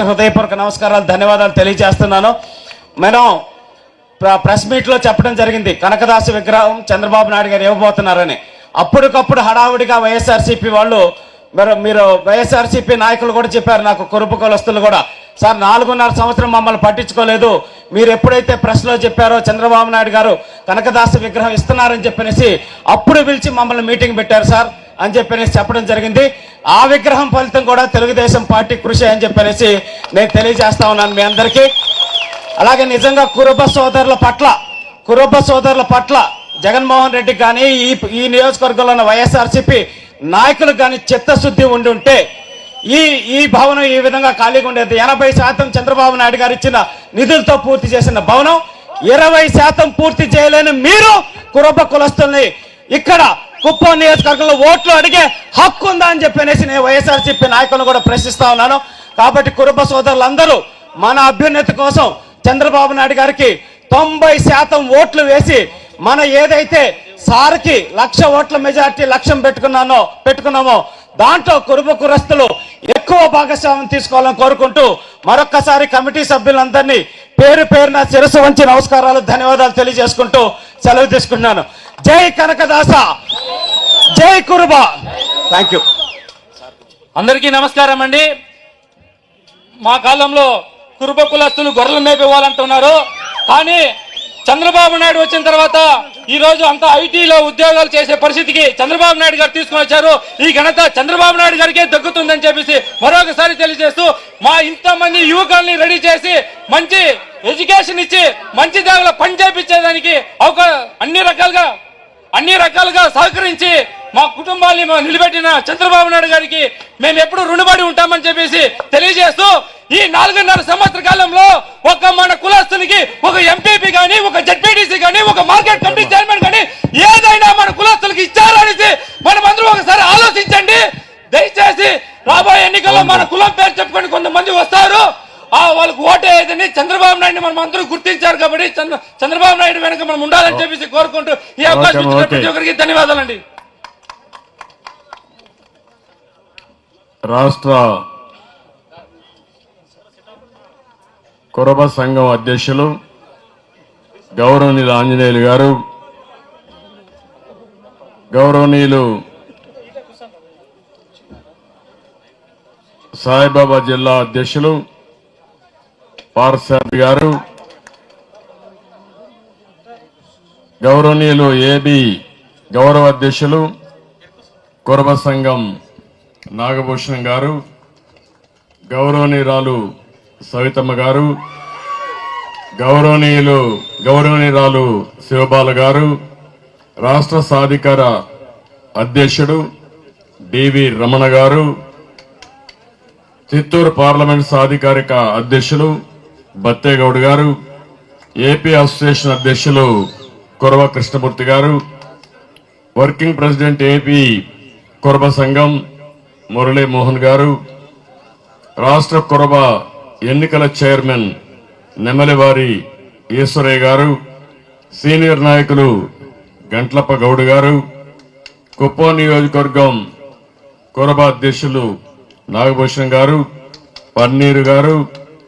హృదయపూర్వక నమస్కారాలు ధన్యవాదాలు తెలియజేస్తున్నాను. మనం ప్ర- ప్రెస్ మీట్లో చెప్పడం జరిగింది కనకదాసు విగ్రహం చంద్రబాబు నాయుడు గారు ఇవ్వబోతున్నారని. అప్పటికప్పుడు హడావుడిగా వైఎస్ఆర్సీపీ వాళ్ళు మీరు మీరు వైఎస్ఆర్సీపీ నాయకులు కూడా చెప్పారు నాకు కురుపు కులస్తులు కూడా. సార్ నాలుగున్నర సంవత్సరం మమ్మల్ని పట్టించుకోలేదు. మీరు ఎప్పుడైతే ప్రెస్లో చెప్పారో చంద్రబాబు నాయుడు గారు కనకదాసు విగ్రహం ఇస్తున్నారని చెప్పనేసి అప్పుడు పిలిచి మమ్మల్ని మీటింగ్ పెట్టారు సార్. అని చెప్పనేసి చెప్పడం జరిగింది. ఆ విగ్రహం ఫలితం కూడా తెలుగుదేశం పార్టీ కృషి అని చెప్పనేసి నేను తెలియజేస్తా ఉన్నాను మీ అందరికీ. అలాగే నిజంగా కురుబ సోదరుల పట్ల కురుబ సోదరుల పట్ల జగన్మోహన్ రెడ్డి కానీ ఈ ఈ నియోజకవర్గంలో ఉన్న వైఎస్ఆర్సీపీ నాయకులకు కానీ చిత్తశుద్ధి ఉండి ఉంటే ఈ ఈ భవనం ఈ విధంగా ఖాళీగా ఉండేది. ఎనభై శాతం చంద్రబాబు నాయుడు గారు ఇచ్చిన నిధులతో పూర్తి చేసిన భవనం ఇరవై శాతం పూర్తి చేయలేని మీరు కురబ కులస్తుల్ని ఇక్కడ కుప్పం నియోజకవర్గంలో ఓట్లు అడిగే హక్కు ఉందా అని చెప్పనేసి నేను వైఎస్ఆర్సీపీ నాయకులను కూడా ప్రశ్నిస్తా ఉన్నాను. కాబట్టి కురుబ సోదరులందరూ మన అభ్యున్నతి కోసం చంద్రబాబు నాయుడు గారికి తొంభై శాతం ఓట్లు వేసి మన ఏదైతే సార్కి లక్ష ఓట్ల మెజార్టీ లక్ష్యం పెట్టుకున్నానో పెట్టుకున్నామో దాంట్లో కురుబ కురస్తులు ఎక్కువ భాగస్వామ్యం తీసుకోవాలని కోరుకుంటూ మరొక్కసారి కమిటీ సభ్యులందరినీ పేరు పేరున శిరసు వంచి నమస్కారాలు ధన్యవాదాలు తెలియజేసుకుంటూ సెలవు తీసుకుంటున్నాను. జై కనకదాస. జై కురుబ థ్యాంక్ యూ అందరికీ నమస్కారం అండి. మా కాలంలో కురుబ కులస్తులు గొర్రెలు మేపేవాళ్ళంటున్నారు. కానీ చంద్రబాబు నాయుడు వచ్చిన తర్వాత ఈ రోజు అంతా ఐటీలో ఉద్యోగాలు చేసే పరిస్థితికి చంద్రబాబు నాయుడు గారు తీసుకొని వచ్చారు. ఈ ఘనత చంద్రబాబు నాయుడు గారికే దక్కుతుందని చెప్పేసి మరొకసారి తెలియజేస్తూ మా ఇంతమంది యువకుల్ని రెడీ చేసి మంచి ఎడ్యుకేషన్ ఇచ్చి మంచి దాగలో పని చేపించేదానికి ఒక అన్ని రకాలుగా అన్ని రకాలుగా సహకరించి మా కుటుంబాన్ని నిలబెట్టిన చంద్రబాబు నాయుడు గారికి మేము ఎప్పుడు రుణపడి ఉంటామని చెప్పేసి తెలియజేస్తూ ఈ నాలుగున్నర సంవత్సర కాలంలో ఒక మన కులస్తునికి ఒక ఎంపీపీ గాని ఒక జడ్పీటీసీ గాని ఒక మార్కెట్ కమిటీ చైర్మన్ గాని ఏదైనా మన కులస్తులకి ఇచ్చారనేసి మనం అందరూ ఒకసారి ఆలోచించండి. దయచేసి రాబోయే ఎన్నికల్లో మన కులం పేరు చెప్పుకొని కొంతమంది వస్తారు. వాళ్ళకు ఓటు ఏదని చంద్రబాబు నాయుడు మనం అందరూ గుర్తించారు కాబట్టి చంద్ర- చంద్రబాబు నాయుడు వెనక మనం ఉండాలని చెప్పేసి కోరుకుంటూ ఈ అవకాశం ఇచ్చిన. ప్రతి ఒక్కరికి ధన్యవాదాలండి. రాష్ట్ర కురబ సంఘం అధ్యక్షులు గౌరవనీయులు ఆంజనేయులు గారు గౌరవనీయులు సాయిబాబా జిల్లా అధ్యక్షులు పార్సాబ్ గారు గౌరవనీయులు ఏబి గౌరవ అధ్యక్షులు కురబ సంఘం నాగభూషణం గారు గౌరవనీయురాలు సవితమ్మ గారు గౌరవనీయులు గౌరవనీయురాలు శివబాల గారు రాష్ట్ర సాధికార అధ్యక్షుడు డివి రమణ గారు చిత్తూరు పార్లమెంట్ సాధికారిక అధ్యక్షులు బత్తేగౌడ్ గారు ఏపీ అసోసియేషన్ అధ్యక్షులు కురవ కృష్ణమూర్తి గారు వర్కింగ్ ప్రెసిడెంట్ ఏపీ కురబ సంఘం మురళీ మోహన్ గారు రాష్ట్ర కురబ ఎన్నికల చైర్మన్ నెమలివారి ఈశ్వరయ్య గారు సీనియర్ నాయకులు గంట్లప్ప గౌడ్ గారు కుప్పం నియోజకవర్గం కురబ అధ్యక్షులు నాగభూషణ్ గారు పన్నీరు గారు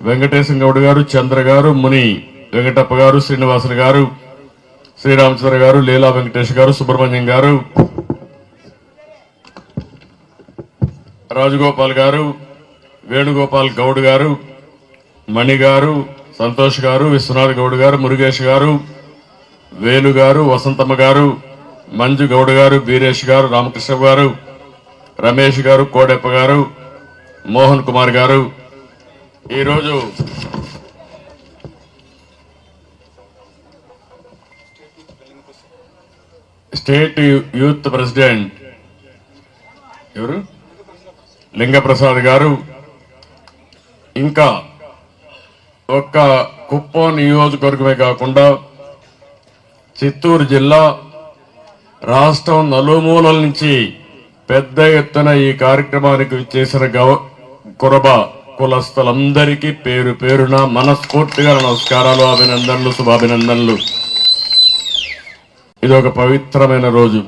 వెంకటేశం గౌడ్ గారు చంద్ర గారు ముని వెంకటప్ప గారు శ్రీనివాసులు గారు శ్రీరామచంద్ర గారు లీలా వెంకటేష్ గారు సుబ్రహ్మణ్యం గారు రాజగోపాల్ గారు వేణుగోపాల్ గౌడ్ గారు మణి గారు సంతోష్ గారు విశ్వనాథ్ గౌడ్ గారు మురుగేష్ గారు వేలు గారు వసంతమ్మ గారు మంజు గౌడ్ గారు బీరేష్ గారు రామకృష్ణ గారు రమేష్ గారు కోడెప్ప గారు మోహన్ కుమార్ గారు ఈరోజు స్టేట్ యూత్ ప్రెసిడెంట్ ఎవరు? లింగప్రసాద్ గారు ఇంకా ఒక్క కుప్పం నియోజకవర్గమే కాకుండా చిత్తూరు జిల్లా రాష్ట్రం నలుమూలల నుంచి పెద్ద ఎత్తున ఈ కార్యక్రమానికి చేసిన గవ కురబ కులస్తులందరికీ పేరు పేరున మనస్ఫూర్తిగా నమస్కారాలు అభినందనలు శుభాభినందనలు. ఇది ఒక పవిత్రమైన రోజు.